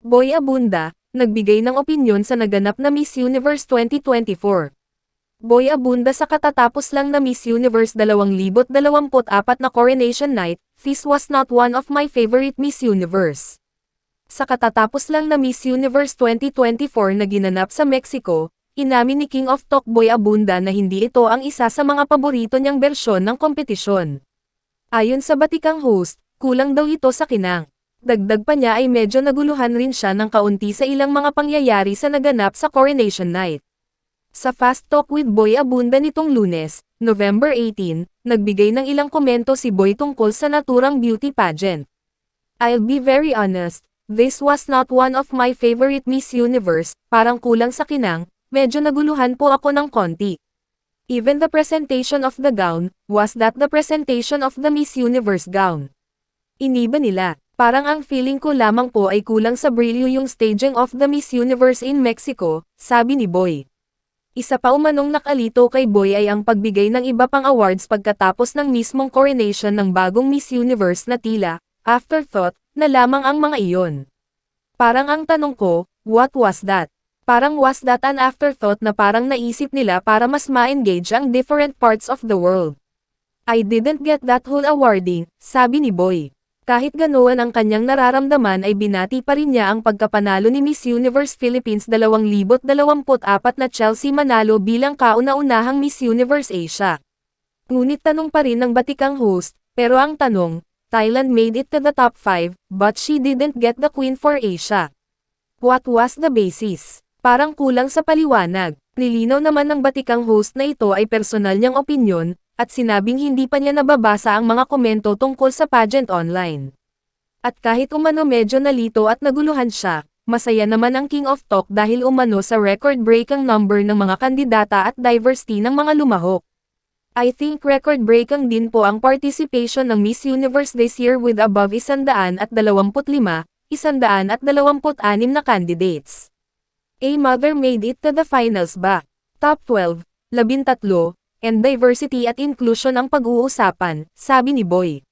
Boy Abunda, nagbigay ng opinyon sa naganap na Miss Universe 2024. Boy Abunda sa katatapos lang na Miss Universe 2024 na Coronation Night, this was not one of my favorite Miss Universe. Sa katatapos lang na Miss Universe 2024 na ginanap sa Mexico, inamin ni King of Talk Boy Abunda na hindi ito ang isa sa mga paborito niyang bersyon ng kompetisyon. Ayon sa batikang host, kulang daw ito sa kinang. Dagdag pa niya ay medyo naguluhan rin siya ng kaunti sa ilang mga pangyayari sa naganap sa Coronation Night. Sa Fast Talk with Boy Abunda nitong lunes, November 18, nagbigay ng ilang komento si Boy tungkol sa naturang beauty pageant. I'll be very honest, this was not one of my favorite Miss Universe, parang kulang sa kinang, medyo naguluhan po ako ng konti. Even the presentation of the gown, was that the presentation of the Miss Universe gown? Iniba nila, parang ang feeling ko lamang po ay kulang sa brilyo yung staging of the Miss Universe in Mexico, sabi ni Boy. Isa pa umanong nakalito kay Boy ay ang pagbigay ng iba pang awards pagkatapos ng mismong coronation ng bagong Miss Universe na tila, afterthought, na lamang ang mga iyon. Parang ang tanong ko, what was that? Parang was that an afterthought na parang naisip nila para mas ma-engage ang different parts of the world. I didn't get that whole awarding, sabi ni Boy. Kahit ganoon ang kanyang nararamdaman ay binati pa rin niya ang pagkapanalo ni Miss Universe Philippines 2024 na Chelsea Manalo bilang kauna-unahang Miss Universe Asia. Ngunit tanong pa rin ng batikang host, pero ang tanong, Thailand made it to the top 5, but she didn't get the Queen for Asia. What was the basis? Parang kulang sa paliwanag. Nilinaw naman ng batikang host na ito ay personal niyang opinyon, at sinabing hindi pa niya nababasa ang mga komento tungkol sa pageant online. At kahit umano medyo nalito at naguluhan siya, masaya naman ang King of Talk dahil umano sa record-breaking number ng mga kandidata at diversity ng mga lumahok. I think record-breaking din po ang participation ng Miss Universe this year with above 125, 126 na candidates. A mother made it to the finals ba? Top 12, 13, and diversity at inclusion ang pag-uusapan, sabi ni Boy.